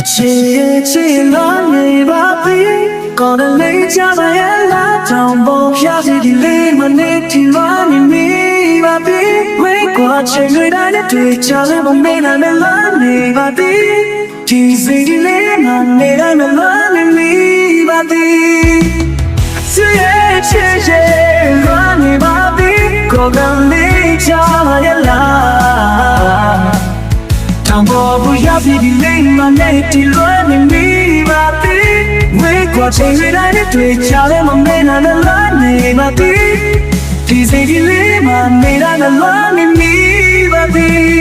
အချစ်ရဲ့ချစ်လာနေပါပြီကောင်းတယ်လေးချပါရဲ့လားတောင်ပေါ်ဖျားစီဒီလေးမနေတီမနေမိပါပြီဝေးကွာချင်တွေတိုင်းနဲ့တွေ့ချလဲမမေးနိုင်မလားနေပါပြီဒီစိတ်ဒီလေးမနေနိုင်မလား ဘူရပြီဒီလိမ့်မနဲ့တီလွဲနေမိပါသည်ဝေးကွာချိန်ရတိုင်းနဲ့တွေ့ချလဲမမေ့နိုင်တဲ့လားနေပါသည်ဒီစိတ်ဒီလေးမနေရတဲ့လားနေမိပါသည်